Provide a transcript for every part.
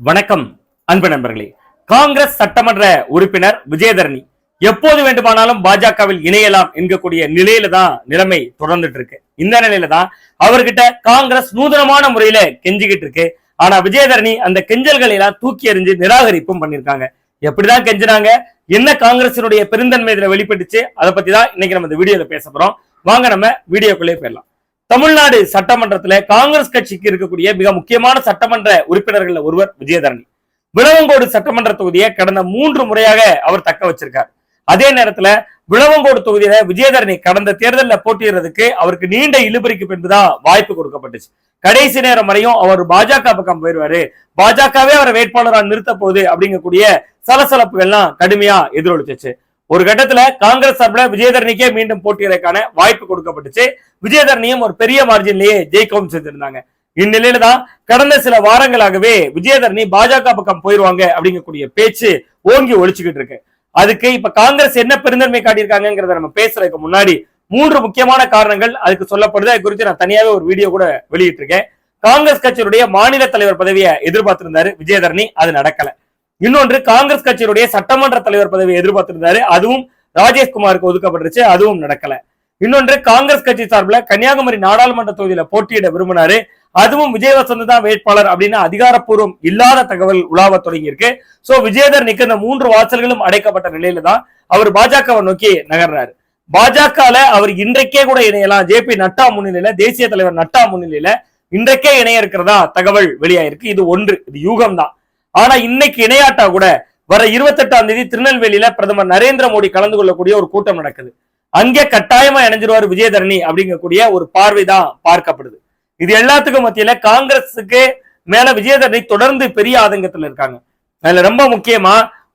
வணக்கம் அன்பு நண்பர்களே. காங்கிரஸ் சட்டமன்ற உறுப்பினர் விஜயதரணி எப்போது வேண்டுமானாலும் பாஜகவில் இணையலாம் என்கக்கூடிய நிலையில தான் நிலைமை தொடர்ந்துட்டு இருக்கு இந்த நிலையில தான் அவர்கிட்ட காங்கிரஸ் நூதனமான முறையில கெஞ்சிக்கிட்டு இருக்கு ஆனா விஜயதரணி அந்த கெஞ்சல்களை எல்லாம் தூக்கி எறிஞ்சு நிராகரிப்பும் பண்ணிருக்காங்க எப்படிதான் கெஞ்சினாங்க? என்ன காங்கிரசினுடைய பெருந்தன்மை இதுல வெளிப்பட்டுச்சு? அதை பத்தி தான் இன்னைக்கு நம்ம இந்த வீடியோல பேச போறோம். வாங்க நம்ம வீடியோக்குள்ளே போயிடலாம். தமிழ்நாடு சட்டமன்றத்துல காங்கிரஸ் கட்சிக்கு இருக்கக்கூடிய மிக முக்கியமான சட்டமன்ற உறுப்பினர்கள் ஒருவர் விஜயதரணி. விளவங்கோடு சட்டமன்ற தொகுதியை கடந்த மூன்று முறையாக அவர் தக்க வச்சிருக்கார். அதே நேரத்துல விளவங்கோடு தொகுதியில விஜயதரணி கடந்த தேர்தலில் போட்டியிடுறதுக்கு அவருக்கு நீண்ட இழுபறிக்கு பின்புதான் வாய்ப்பு கொடுக்கப்பட்டுச்சு. கடைசி நேரம் வரையும் அவர் பாஜக பக்கம் போயிடுவாரு பாஜகவே அவரை வேட்பாளராக நிறுத்த போகுது அப்படிங்கக்கூடிய சலசலப்புகள்லாம் கடுமையா எதிரொலிச்சிச்சு. ஒரு கட்டத்துல காங்கிரஸ் சார்பில் விஜயதரணிக்கே மீண்டும் போட்டியிடக்கான வாய்ப்பு கொடுக்கப்பட்டுச்சு. விஜயதரணியும் ஒரு பெரிய மார்ஜின்லயே ஜெயிக்கவும் செஞ்சிருந்தாங்க. இந்நிலையில தான் கடந்த சில வாரங்களாகவே விஜயதரணி பாஜக பக்கம் போயிருவாங்க அப்படிங்கக்கூடிய பேச்சு ஓங்கி ஒழிச்சுக்கிட்டு இருக்கு. அதுக்கு இப்ப காங்கிரஸ் என்ன பெருந்தன்மை காட்டியிருக்காங்கிறத நம்ம பேசுறதுக்கு முன்னாடி மூன்று முக்கியமான காரணங்கள் அதுக்கு சொல்லப்படுது. அது குறித்து நான் தனியாவே ஒரு வீடியோ கூட வெளியிட்டிருக்கேன். காங்கிரஸ் கட்சியினுடைய மாநில தலைவர் பதவியை எதிர்பார்த்திருந்தாரு விஜயதரணி. அது நடக்கல. இன்னொன்று காங்கிரஸ் கட்சியினுடைய சட்டமன்ற தலைவர் பதவியை எதிர்பார்த்திருந்தாரு. அதுவும் ராஜேஷ்குமாருக்கு ஒதுக்கப்பட்டுருச்சு அதுவும் நடக்கல. இன்னொன்று காங்கிரஸ் கட்சி சார்பில் கன்னியாகுமரி நாடாளுமன்ற தொகுதியில போட்டியிட விரும்பினாரு. அதுவும் விஜயவசந்த் தான் வேட்பாளர் அப்படின்னு அதிகாரப்பூர்வம் இல்லாத தகவல் உலாவ தொடங்கி இருக்கு சோ விஜயதர் நிக்க இந்த மூன்று வாசல்களும் அடைக்கப்பட்ட நிலையில தான் அவர் பாஜகவை நோக்கி நகர்றாரு. பாஜகல அவர் இன்றைக்கே கூட இணையலாம். ஜே பி நட்டா முன்னிலையில தேசிய தலைவர் நட்டா முன்னிலையில இன்றைக்கே இணைய இருக்கிறதா தகவல் வெளியாயிருக்கு. இது ஒன்று இது யூகம் தான் ஆனா இன்னைக்கு இணையாட்டா கூட வர இருபத்தெட்டாம் தேதி திருநெல்வேலியில பிரதமர் நரேந்திர மோடி கலந்து கொள்ளக்கூடிய ஒரு கூட்டம் நடக்குது. அங்கே கட்டாயமா இணைஞ்சிருவார் விஜயதரணி அப்படிங்கக்கூடிய ஒரு பார்வை தான் பார்க்கப்படுது. இது எல்லாத்துக்கும் மத்தியில காங்கிரஸுக்கு மேல விஜயதரணி தொடர்ந்து பெரிய ஆதங்கத்துல இருக்காங்க. அதுல ரொம்ப முக்கியமா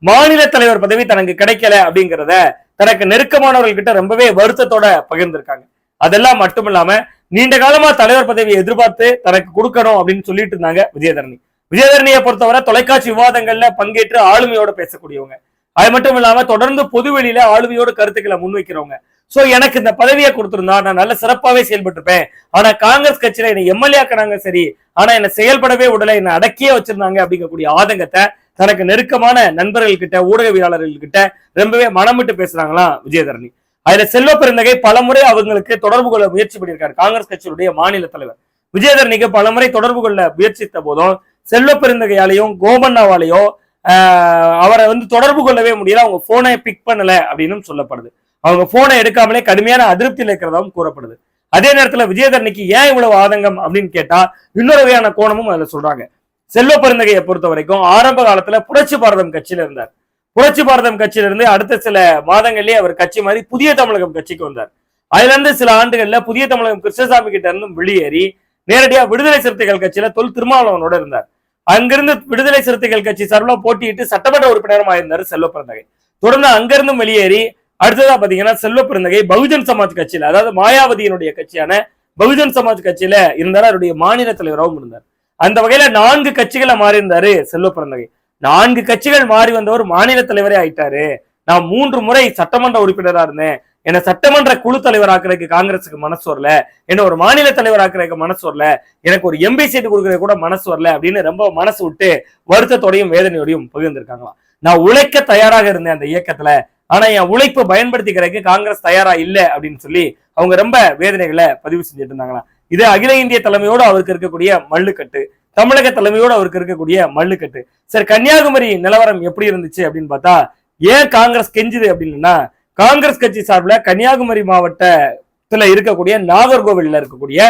மாநில தலைவர் பதவி தனக்கு கிடைக்கல அப்படிங்கிறத தனக்கு நெருக்கமானவர்கள் கிட்ட ரொம்பவே வருத்தத்தோட பகிர்ந்திருக்காங்க. அதெல்லாம் மட்டும் இல்லாம நீண்ட காலமா தலைவர் பதவியை எதிர்பார்த்து தனக்கு கொடுக்கணும் அப்படின்னு சொல்லிட்டு இருந்தாங்க விஜயதரணி. விஜயதரணியை பொறுத்தவரை தொலைக்காட்சி விவாதங்கள்ல பங்கேற்று ஆளுமையோட பேசக்கூடியவங்க. அது மட்டும் இல்லாம தொடர்ந்து பொதுவெளியில ஆளுமையோட கருத்துக்களை முன்வைக்கிறவங்க. சோ எனக்கு இந்த பதவியை கொடுத்திருந்தா நான் நல்ல சிறப்பாவே செயல்பட்டிருப்பேன். ஆனா காங்கிரஸ் கட்சியில என்னை எம்எல்ஏ ஆக்குனாங்க சரி. ஆனா என்ன செயல்படவே விடல என்ன அடக்கியே வச்சிருந்தாங்க அப்படிங்கக்கூடிய ஆதங்கத்தை தனக்கு நெருக்கமான நண்பர்கள் கிட்ட ஊடகவியலாளர்கள் கிட்ட ரொம்பவே மனம் விட்டு விஜயதரணி. அதுல செல்வ பெருந்தகை பலமுறை அவங்களுக்கு தொடர்பு கொள்ள முயற்சி பண்ணியிருக்காரு காங்கிரஸ் கட்சியுடைய மாநில தலைவர். விஜயதரணிக்கு பலமுறை தொடர்பு கொள்ள முயற்சித்த போதும் செல்வப்பெருந்தகையாலையும் கோபண்ணாவாலையோ அவரை வந்து தொடர்பு கொள்ளவே முடியல. அவங்க போனை பிக் பண்ணல அப்படின்னு சொல்லப்படுது. அவங்க போனை எடுக்காமலே கடுமையான அதிருப்தியில் இருக்கிறதாவும் கூறப்படுது. அதே நேரத்துல விஜயதரணிக்கு ஏன் இவ்வளவு ஆதங்கம் அப்படின்னு கேட்டா இன்னொரு வகையான கோணமும் அதுல சொல்றாங்க. செல்வ பெருந்தகையை பொறுத்த வரைக்கும் ஆரம்ப காலத்துல புரட்சி பாரதம் கட்சியில இருந்தார். புரட்சி பாரதம் கட்சியில இருந்து அடுத்த சில மாதங்கள்லயே அவர் கட்சி மாதிரி புதிய தமிழகம் கட்சிக்கு வந்தார். அதுல இருந்து சில ஆண்டுகள்ல புதிய தமிழகம் கிருஷ்ணசாமி கிட்ட இருந்தும் வெளியேறி நேரடியா விடுதலை சிறுத்தைகள் கட்சியில தொல் திருமாவளவனோட இருந்தார். அங்கிருந்து விடுதலை சிறுத்தைகள் கட்சி சார்பில் போட்டியிட்டு சட்டமன்ற உறுப்பினரமாக இருந்தார் செல்வ பிறந்தகை தொடர்ந்து அங்கிருந்தும் வெளியேறி அடுத்ததா பாத்தீங்கன்னா செல்வ பிறந்தகை பகுஜன் சமாஜ் கட்சியில அதாவது மாயாவதியினுடைய கட்சியான பகுஜன் சமாஜ் கட்சியில இருந்தார். அவருடைய மாநில தலைவராகவும் இருந்தார். அந்த வகையில நான்கு கட்சிகளை மாறி இருந்தாரு செல்வ பிறந்தகை நான்கு கட்சிகள் மாறி வந்தவர் மாநில தலைவரே ஆயிட்டாரு. நான் மூன்று முறை சட்டமன்ற உறுப்பினரா இருந்தேன். என்ன சட்டமன்ற குழு தலைவர் ஆக்குறதுக்கு காங்கிரஸுக்கு மனசு வரல. என்ன ஒரு மாநில தலைவர் ஆக்குறதுக்கு மனசு வரல. எனக்கு ஒரு எம்பி சீட்டு கொடுக்கறது கூட மனசு வரல அப்படின்னு ரொம்ப மனசு விட்டு வருத்தத்தோடையும் வேதனையோடையும் பகிர்ந்திருக்காங்களாம். நான் உழைக்க தயாராக இருந்தேன் அந்த இயக்கத்துல. ஆனா என் உழைப்பு பயன்படுத்திக்கிறதுக்கு காங்கிரஸ் தயாரா இல்ல அப்படின்னு சொல்லி அவங்க ரொம்ப வேதனைகளை பதிவு செஞ்சுட்டு இருந்தாங்களாம். இது அகில இந்திய தலைமையோடு அவருக்கு இருக்கக்கூடிய மல்லுக்கட்டு. தமிழக தலைமையோடு அவருக்கு இருக்கக்கூடிய மல்லுக்கட்டு. சார் கன்னியாகுமரி நிலவரம் எப்படி இருந்துச்சு அப்படின்னு பார்த்தா ஏன் காங்கிரஸ் கெஞ்சுது அப்படின்னா காங்கிரஸ் கட்சி சார்பில் கன்னியாகுமரி மாவட்டத்தில் இருக்கக்கூடிய நாகர்கோவில்ல இருக்கக்கூடிய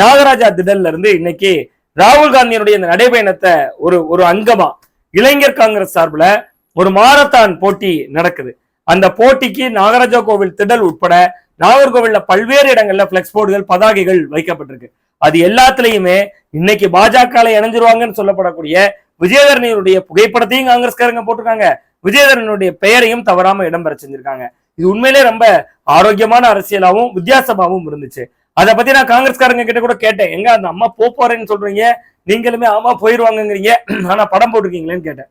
நாகராஜா திடல்ல இருந்து இன்னைக்கு ராகுல் காந்தியினுடைய இந்த நடைபயணத்தை ஒரு ஒரு அங்கமா இளைஞர் காங்கிரஸ் சார்பில் ஒரு மாரத்தான் போட்டி நடக்குது. அந்த போட்டிக்கு நாகராஜா கோவில் திடல் உட்பட நாகர்கோவில்ல பல்வேறு இடங்கள்ல பிளெக்ஸ் போர்டுகள் பதாகைகள் வைக்கப்பட்டிருக்கு. அது எல்லாத்துலயுமே இன்னைக்கு பாஜக இணைஞ்சிருவாங்கன்னு சொல்லப்படக்கூடிய விஜயதரணியுடைய புகைப்படத்தையும் காங்கிரஸ்காரங்க போட்டிருக்காங்க. விஜயதரனுடைய பெயரையும் தவறாம இடம்பெற செஞ்சிருக்காங்க. இது உண்மையிலே ரொம்ப ஆரோக்கியமான அரசியலாகவும் வித்தியாசமாகவும் இருந்துச்சு. அதை பத்தி நான் காங்கிரஸ்காரங்க கிட்ட கூட கேட்டேன். எங்க அந்த அம்மா போறேன்னு சொல்றீங்க? நீங்களுமே ஆமா போயிருவாங்கங்கிறீங்க. ஆனா படம் போட்டிருக்கீங்களேன்னு கேட்டேன்.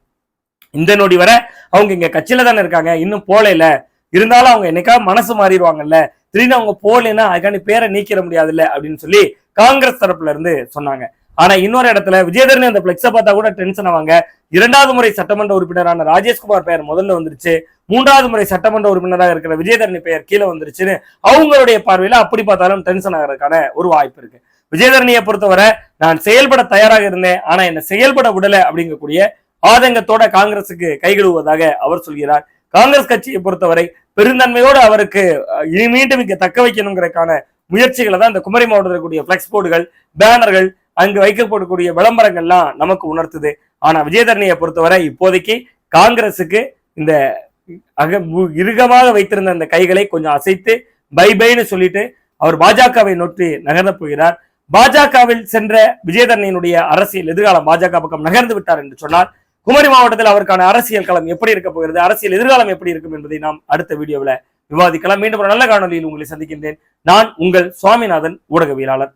இந்த நொடி வரை அவங்க இங்க கட்சியில தானே இருக்காங்க. இன்னும் போலையில. இருந்தாலும் அவங்க என்னைக்கா மனசு மாறிடுவாங்கல்ல. திடீர்னு அவங்க போகலைன்னா அதுக்கான பேரை நீக்கிட முடியாதுல்ல அப்படின்னு சொல்லி காங்கிரஸ் தரப்புல இருந்து சொன்னாங்க. ஆனா இன்னொரு இடத்துல விஜயதரணி அந்த பிளெக்ஸ பார்த்தா கூட டென்ஷன் ஆவாங்க. இரண்டாவது முறை சட்டமன்ற உறுப்பினரான ராஜேஷ்குமார் பெயர் முதல்ல வந்துருச்சு. மூன்றாவது முறை சட்டமன்ற உறுப்பினராக இருக்கிற விஜயதரணி பெயர் கீழே வந்துருச்சுன்னு அவங்களுடைய பார்வையில அப்படி பார்த்தாலும் டென்ஷன் ஆகிறதுக்கான ஒரு வாய்ப்பு இருக்கு. விஜயதரணியை பொறுத்தவரை நான் செயல்பட தயாராக இருந்தேன். ஆனா என்ன செயல்பட விடல அப்படிங்கக்கூடிய ஆதங்கத்தோட காங்கிரசுக்கு கைகழுவுவதாக அவர் சொல்கிறார். காங்கிரஸ் கட்சியை பொறுத்தவரை பெருந்தன்மையோடு அவருக்கு இனி மீண்டும் இங்க தக்க வைக்கணுங்கிறதுக்கான முயற்சிகளை தான் இந்த குமரி மாவட்டத்தில் இருக்கக்கூடிய பிளெக்ஸ் போர்டுகள் பேனர்கள் அங்கு வைக்கப்படக்கூடிய விளம்பரங்கள்லாம் நமக்கு உணர்த்துது. ஆனா விஜயதரணியை பொறுத்தவரை இப்போதைக்கு காங்கிரஸுக்கு இந்த அக இறுகமாக வைத்திருந்த அந்த கைகளை கொஞ்சம் அசைத்து பை பைன்னு சொல்லிட்டு அவர் பாஜகவை நோக்கி நகர்ந்து போகிறார். பாஜகவில் சென்ற விஜயதரணியினுடைய அரசியல் எதிர்காலம் பாஜக பக்கம் நகர்ந்து விட்டார் என்று சொன்னால் குமரி மாவட்டத்தில் அவருக்கான அரசியல் களம் எப்படி இருக்க போகிறது அரசியல் எதிர்காலம் எப்படி இருக்கும் என்பதை நாம் அடுத்த வீடியோவில் விவாதிக்கலாம். மீண்டும் ஒரு நல்ல காணொலியில் உங்களை சந்திக்கின்றேன். நான் உங்கள் சுவாமிநாதன் ஊடகவியலாளர்.